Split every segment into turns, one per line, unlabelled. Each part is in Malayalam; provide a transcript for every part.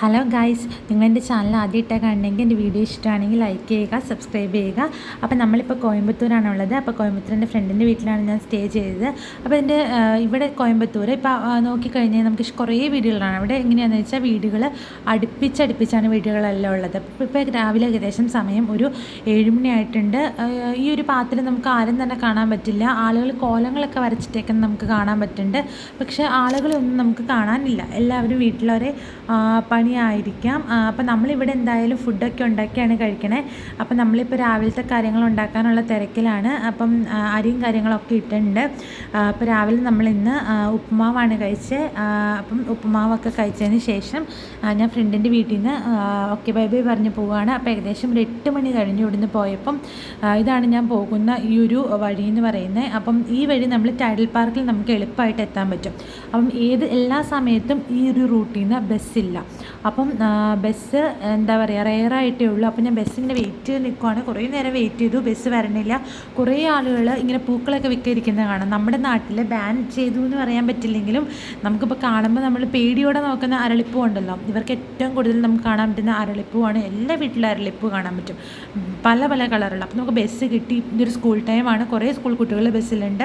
ഹലോ ഗായ്സ് നിങ്ങൾ എന്റെ ചാനൽ ആദ്യമായിട്ടാണ് കണ്ടെങ്കിൽ എന്റെ വീഡിയോ ഇഷ്ടമാണെങ്കിൽ ലൈക്ക് ചെയ്യുക സബ്സ്ക്രൈബ് ചെയ്യുക. അപ്പോൾ നമ്മളിപ്പോൾ കോയമ്പത്തൂരാണ് ഉള്ളത് അപ്പോൾ കോയമ്പത്തൂരിന്റെ ഫ്രണ്ടിന്റെ വീട്ടിലാണ് ഞാൻ സ്റ്റേ ചെയ്തത്. അപ്പോൾ എന്റെ ഇവിടെ കോയമ്പത്തൂർ ഇപ്പോൾ നോക്കിക്കഴിഞ്ഞാൽ നമുക്ക് കുറേ വീടുകളാണ്. അവിടെ എങ്ങനെയാണെന്ന് വെച്ചാൽ വീടുകൾ അടുപ്പിച്ചടുപ്പിച്ചാണ് വീടുകളെല്ലാം ഉള്ളത്. അപ്പോൾ ഇപ്പോൾ രാവിലെ ഏകദേശം സമയം ഒരു ഏഴുമണി ആയിട്ടുണ്ട്. ഈ ഒരു പാത്രം നമുക്ക് ആരും തന്നെ കാണാൻ പറ്റില്ല. ആളുകൾ കോലങ്ങളൊക്കെ വരച്ചിട്ടേക്കെന്ന് നമുക്ക് കാണാൻ പറ്റുന്നുണ്ട്. പക്ഷേ ആളുകളൊന്നും നമുക്ക് കാണാനില്ല. എല്ലാവരും വീട്ടിലവരെ പണി പണിയായിരിക്കാം അപ്പം നമ്മളിവിടെ എന്തായാലും ഫുഡൊക്കെ ഉണ്ടാക്കിയാണ് കഴിക്കണേ. അപ്പം നമ്മളിപ്പോൾ രാവിലത്തെ കാര്യങ്ങൾ ഉണ്ടാക്കാനുള്ള തിരക്കിലാണ്. അപ്പം അരിയും കാര്യങ്ങളൊക്കെ ഇട്ടുണ്ട് അപ്പോൾ രാവിലെ നമ്മൾ ഇന്ന് ഉപ്പുമാവാണ് കഴിച്ചത് അപ്പം ഉപ്പുമാവൊക്കെ കഴിച്ചതിന് ശേഷം ഞാൻ ഫ്രണ്ടിന്റെ വീട്ടിൽ നിന്ന് ഓക്കെ ബൈ ബൈ പറഞ്ഞ് പോവുകയാണ് അപ്പോൾ ഏകദേശം ഒരു എട്ട് മണി കഴിഞ്ഞ് ഇവിടുന്ന് പോയപ്പം ഇതാണ് ഞാൻ പോകുന്ന ഈ ഒരു വഴി എന്ന് പറയുന്നത് അപ്പം ഈ വഴി നമ്മൾ ടൈഡൽ പാർക്കിൽ നമുക്ക് എളുപ്പമായിട്ട് എത്താൻ പറ്റും. അപ്പം ഏത് എല്ലാ സമയത്തും ഈ ഒരു റൂട്ടിൽ നിന്ന് ബസ്സില്ല. അപ്പം ബസ് എന്താ പറയുക റെയറായിട്ടേ ഉള്ളൂ. അപ്പം ഞാൻ ബസ്സിന്റെ വെയിറ്റ് നിൽക്കുവാണ്. കുറേ നേരം വെയിറ്റ് ചെയ്തു. ബസ് വരണില്ല. കുറേ ആളുകൾ ഇങ്ങനെ പൂക്കളൊക്കെ വിൽക്കരിക്കുന്നത് കാണാം. നമ്മുടെ നാട്ടിൽ ബാൻ ചെയ്തു എന്ന് പറയാൻ പറ്റില്ലെങ്കിലും നമുക്കിപ്പോൾ കാണുമ്പോൾ നമ്മൾ പേടിയോടെ നോക്കുന്ന അരളിപ്പൂ ഉണ്ടല്ലോ. ഇവർക്ക് ഏറ്റവും കൂടുതൽ നമുക്ക് കാണാൻ പറ്റുന്ന അരളിപ്പൂവാണ്. എല്ലാ വീട്ടിലും അരളിപ്പൂ കാണാൻ പറ്റും. പല പല കളറുള്ള. അപ്പോൾ നമുക്ക് ബസ് കിട്ടി. ഇതൊരു സ്കൂൾ ടൈമാണ്. കുറേ സ്കൂൾ കുട്ടികൾ ബസ്സിലുണ്ട്.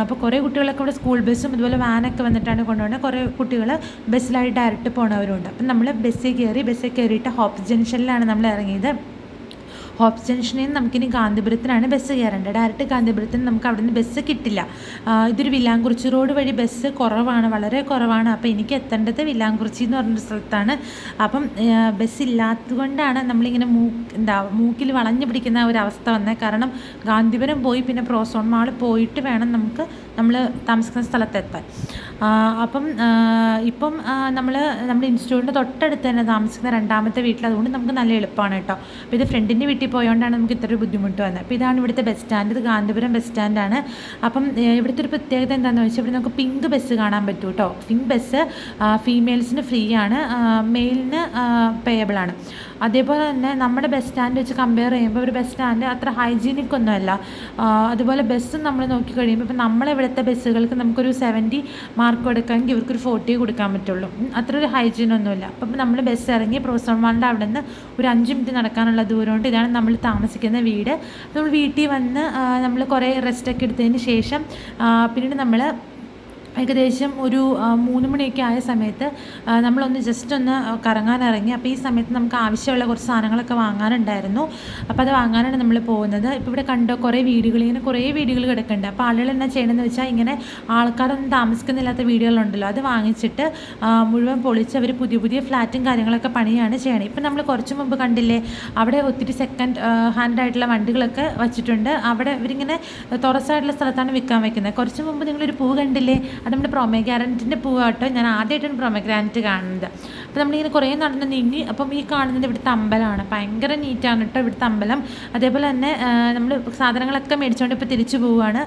അപ്പോൾ കുറേ കുട്ടികളൊക്കെ ഇവിടെ സ്കൂൾ ബസ്സും അതുപോലെ വാനൊക്കെ വന്നിട്ടാണ് കൊണ്ടുപോകുന്നത്. കുറേ കുട്ടികൾ ബസ്സിലായിട്ട് ഡയറക്റ്റ് പോണവരുണ്ട്. നമ്മൾ ബസ്സിൽ കയറി ബസ്സിൽ കയറിയിട്ട് ഹോപ്സ് ജംഗ്ഷനിലാണ് നമ്മൾ ഇറങ്ങിയത്. ഹോപ്സ് ജംഗ്ഷനിൽ നിന്ന് നമുക്കിനി ഗാന്ധിപുരത്തിനാണ് ബസ് കയറേണ്ടത്. ഡയറക്റ്റ് ഗാന്ധിപുരത്തിന് നമുക്ക് അവിടെ നിന്ന് ബസ് കിട്ടില്ല. ഇതൊരു വില്ലാംകുറിച്ചി റോഡ് വഴി ബസ് കുറവാണ് വളരെ കുറവാണ്. അപ്പോൾ എനിക്ക് എത്തേണ്ടത് വില്ലാംകുറിച്ചി എന്ന് പറഞ്ഞൊരു സ്ഥലത്താണ്. അപ്പം ബസ് ഇല്ലാത്തതുകൊണ്ടാണ് നമ്മളിങ്ങനെ മൂക്ക് എന്താ മൂക്കിൽ വളഞ്ഞു പിടിക്കുന്ന ഒരു അവസ്ഥ വന്നത്. കാരണം ഗാന്ധിപുരം പോയി പിന്നെ പ്രോസോൺ മാൾ പോയിട്ട് വേണം നമുക്ക് നമ്മൾ താമസിക്കുന്ന സ്ഥലത്തെത്താൻ. അപ്പം ഇപ്പം നമ്മൾ നമ്മുടെ ഇൻസ്റ്റിറ്റ്യൂട്ടിന്റെ തൊട്ടടുത്ത് തന്നെ താമസിക്കുന്ന രണ്ടാമത്തെ വീട്ടിൽ അതുകൊണ്ട് നമുക്ക് നല്ല എളുപ്പമാണ് കേട്ടോ. അപ്പോൾ ഇത് ഫ്രണ്ടിന്റെ വീട്ടിൽ പോയതുകൊണ്ടാണ് നമുക്ക് ഇത്ര ബുദ്ധിമുട്ട് വന്നത്. അപ്പോൾ ഇതാണ് ഇവിടുത്തെ ബസ് സ്റ്റാൻഡ്. ഇത് കാന്തപുരം ബസ് സ്റ്റാൻഡാണ് അപ്പം ഇവിടുത്തെ ഒരു പ്രത്യേകത എന്താണെന്ന് വെച്ചാൽ ഇവിടെ നമുക്ക് പിങ്ക് ബസ് കാണാൻ പറ്റും കേട്ടോ. പിങ്ക് ബസ് ഫീമെയിൽസിന് ഫ്രീ ആണ്. മെയിലിന് പേയബിൾ ആണ്. അതേപോലെ തന്നെ നമ്മുടെ ബസ് സ്റ്റാൻഡ് വെച്ച് കമ്പയർ ചെയ്യുമ്പോൾ ഒരു ബസ് സ്റ്റാൻഡ് അത്ര ഹൈജീനിക് ഒന്നുമല്ല അതുപോലെ ബസ്സും നമ്മൾ നോക്കി കഴിയുമ്പോൾ ഇപ്പം നമ്മളിവിടുത്തെ ബസ്സുകൾക്ക് നമുക്കൊരു സെവന്റി മാർക്ക് കൊടുക്കാമെങ്കിൽ ഇവർക്കൊരു ഫോർട്ടി കൊടുക്കാൻ പറ്റുള്ളൂ. അത്ര ഒരു ഹൈജീൻ ഒന്നുമില്ല. അപ്പം നമ്മൾ ബസ് ഇറങ്ങി പ്രൊഫസർ മാളിന്റെ അവിടെ നിന്ന് ഒരു അഞ്ച് മിനിറ്റ് നടക്കാനുള്ള ദൂരമുണ്ട് ഇതാണ് നമ്മൾ താമസിക്കുന്ന വീട്. നമ്മൾ വീട്ടിൽ വന്ന് നമ്മൾ കുറേ റെസ്റ്റൊക്കെ എടുത്തതിന് ശേഷം പിന്നീട് നമ്മൾ ഏകദേശം ഒരു മൂന്ന് മണിയൊക്കെ ആയ സമയത്ത് നമ്മളൊന്ന് ജസ്റ്റ് ഒന്ന് കറങ്ങാൻ ഇറങ്ങി. അപ്പോൾ ഈ സമയത്ത് നമുക്ക് ആവശ്യമുള്ള കുറച്ച് സാധനങ്ങളൊക്കെ വാങ്ങാനുണ്ടായിരുന്നു. അപ്പോൾ അത് വാങ്ങാനാണ് നമ്മൾ പോകുന്നത്. ഇപ്പോൾ ഇവിടെ കണ്ടോ കുറേ വീടുകൾ ഇങ്ങനെ കുറേ വീടുകൾ കിടക്കുന്നുണ്ട്. അപ്പോൾ ആളുകൾ എന്നാ ചെയ്യണമെന്ന് വെച്ചാൽ ഇങ്ങനെ ആൾക്കാരൊന്നും താമസിക്കുന്നില്ലാത്ത വീടുകളുണ്ടല്ലോ. അത് വാങ്ങിച്ചിട്ട് മുഴുവൻ പൊളിച്ച് അവർ പുതിയ പുതിയ ഫ്ലാറ്റും കാര്യങ്ങളൊക്കെ പണിയാണ് ചെയ്യണത് ഇപ്പം നമ്മൾ കുറച്ച് മുമ്പ് കണ്ടില്ലേ അവിടെ ഒത്തിരി സെക്കൻഡ് ഹാൻഡ് ആയിട്ടുള്ള വണ്ടികളൊക്കെ വച്ചിട്ടുണ്ട്. അവിടെ ഇവരിങ്ങനെ തുറസായിട്ടുള്ള സ്ഥലത്താണ് വിൽക്കാൻ വയ്ക്കുന്നത് കുറച്ച് മുമ്പ് നിങ്ങളൊരു പൂ കണ്ടില്ലേ അത് നമ്മുടെ പ്രൊമഗ്രാനറ്റിന്റെ പൂവാട്ടോ. ഞാൻ ആദ്യമായിട്ടാണ് പ്രൊമഗ്രാനറ്റ് കാണുന്നത്. അപ്പോൾ നമ്മളിങ്ങനെ കുറേ നടന്ന് നീങ്ങി അപ്പം ഈ കാണുന്നത് ഇവിടുത്തെ അമ്പലമാണ്. ഭയങ്കര നീറ്റാണ് കേട്ടോ ഇവിടുത്തെ അമ്പലം. അതേപോലെ തന്നെ നമ്മൾ സാധനങ്ങളൊക്കെ മേടിച്ചുകൊണ്ട് ഇപ്പോൾ തിരിച്ചു പോവുകയാണ്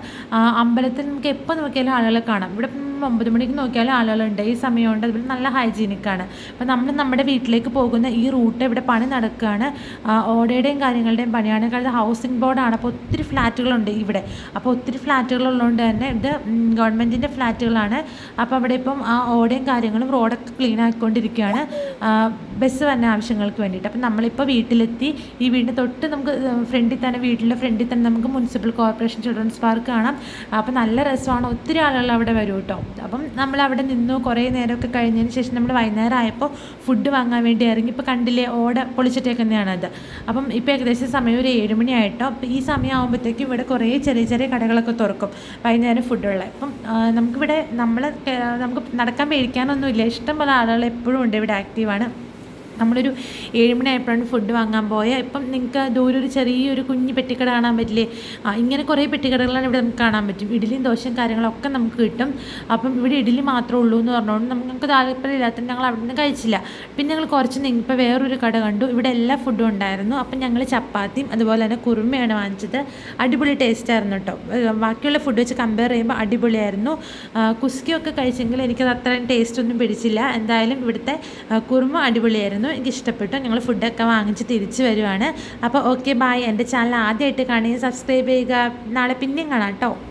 അമ്പലത്തിൽ നമുക്ക് എപ്പോൾ നോക്കിയാലും ആളുകളെ കാണാം. ഇവിടെ ഒമ്പത് മണിക്ക് നോക്കിയാലും ആളുകളുണ്ട്. ഈ സമയമുണ്ട്. അതുപോലെ നല്ല ഹൈജീനിക്കാണ്. അപ്പോൾ നമ്മൾ നമ്മുടെ വീട്ടിലേക്ക് പോകുന്ന ഈ റൂട്ട് ഇവിടെ പണി നടക്കുകയാണ്. ഓടയുടെയും കാര്യങ്ങളുടെയും പണിയാണ്. കാരണം ഹൗസിംഗ് ബോർഡാണ്. അപ്പോൾ ഒത്തിരി ഫ്ലാറ്റുകളുണ്ട് ഇവിടെ. അപ്പോൾ ഒത്തിരി ഫ്ലാറ്റുകൾ ഉള്ളതുകൊണ്ട് തന്നെ ഇത് ഗവൺമെന്റിന്റെ ഫ്ലാറ്റുകളാണ്. അപ്പോൾ അവിടെ ഇപ്പം ആ ഓടയും കാര്യങ്ങളും റോഡൊക്കെ ക്ലീൻ ആക്കിക്കൊണ്ടിരിക്കുകയാണ് ബസ് വന്ന ആവശ്യങ്ങൾക്ക് വേണ്ടിയിട്ട്. അപ്പം നമ്മളിപ്പോൾ വീട്ടിലെത്തി ഈ വീടിന് തൊട്ട് നമുക്ക് ഫ്രണ്ടിൽ തന്നെ വീട്ടിലെ ഫ്രണ്ടിൽ തന്നെ നമുക്ക് മുനിസിപ്പൽ കോർപ്പറേഷൻ ചിൽഡ്രൻസ് പാർക്ക് കാണാം. അപ്പം നല്ല രസമാണ്. ഒത്തിരി ആളുകൾ അവിടെ വരും കേട്ടോ. അപ്പം നമ്മൾ അവിടെ നിന്നു. കുറേ നേരമൊക്കെ കഴിഞ്ഞതിന് ശേഷം നമ്മൾ വൈകുന്നേരം ആയപ്പോൾ ഫുഡ് വാങ്ങാൻ വേണ്ടി ഇറങ്ങി. ഇപ്പോൾ കണ്ടില്ലേ ഓട പൊളിച്ചിട്ടേക്കുന്നതാണ് അത് അപ്പം ഇപ്പോൾ ഏകദേശം സമയം ഒരു ഏഴുമണി ആയിട്ടോ. അപ്പോൾ ഈ സമയം ആകുമ്പോഴത്തേക്കും ഇവിടെ കുറേ ചെറിയ ചെറിയ കടകളൊക്കെ തുറക്കും വൈകുന്നേരം ഫുഡുള്ള. അപ്പം നമുക്കിവിടെ നമ്മൾ നമുക്ക് നടക്കാൻ പേടിക്കാനൊന്നുമില്ല. ഇഷ്ടം പോലെ ആളുകൾ എപ്പോഴും ഉണ്ട് ഇവിടെ ആക്റ്റീവാണ്. നമ്മളൊരു ഏഴുമണി ആയപ്പോഴാണ് ഫുഡ് വാങ്ങാൻ പോയത് ഇപ്പം നിങ്ങൾക്ക് ദൂരെ ഒരു ചെറിയൊരു കുഞ്ഞു പെട്ടിക്കട കാണാൻ പറ്റില്ലേ? ആ ഇങ്ങനെ കുറേ പെട്ടിക്കടകളാണ് ഇവിടെ നമുക്ക് കാണാൻ പറ്റും. ഇഡലിയും ദോശയും കാര്യങ്ങളൊക്കെ നമുക്ക് കിട്ടും. അപ്പം ഇവിടെ ഇഡലി മാത്രമേ ഉള്ളൂ എന്ന് പറഞ്ഞുകൊണ്ട് നമുക്ക് താല്പര്യമില്ലാത്തത് ഞങ്ങൾ അവിടെ നിന്ന് കഴിച്ചില്ല. പിന്നെ ഞങ്ങൾ കുറച്ച് ഇപ്പോൾ വേറൊരു കട കണ്ടു. ഇവിടെ എല്ലാ ഫുഡും ഉണ്ടായിരുന്നു. അപ്പം ഞങ്ങൾ ചപ്പാത്തിയും അതുപോലെ തന്നെ കുറുമയാണ് വാങ്ങിച്ചത്. അടിപൊളി ടേസ്റ്റ് ആയിരുന്നു കേട്ടോ ബാക്കിയുള്ള ഫുഡ് വെച്ച് കമ്പയർ ചെയ്യുമ്പോൾ അടിപൊളിയായിരുന്നു. കുസ്കിയൊക്കെ കഴിച്ചെങ്കിൽ എനിക്കത് അത്രയും ടേസ്റ്റ് ഒന്നും പിടിച്ചില്ല. എന്തായാലും ഇവിടുത്തെ കുറുമ അടിപൊളിയായിരുന്നു. ആയിരുന്നു എനിക്ക് ഇഷ്ടപ്പെട്ടു. ഞങ്ങൾ ഫുഡൊക്കെ വാങ്ങിച്ച് തിരിച്ചു വരുവാണ്. അപ്പോൾ ഓക്കെ ബായ് എന്റെ ചാനൽ ആദ്യമായിട്ട് കാണുകയും സബ്സ്ക്രൈബ് ചെയ്യുക. നാളെ പിന്നെയും കാണാം കേട്ടോ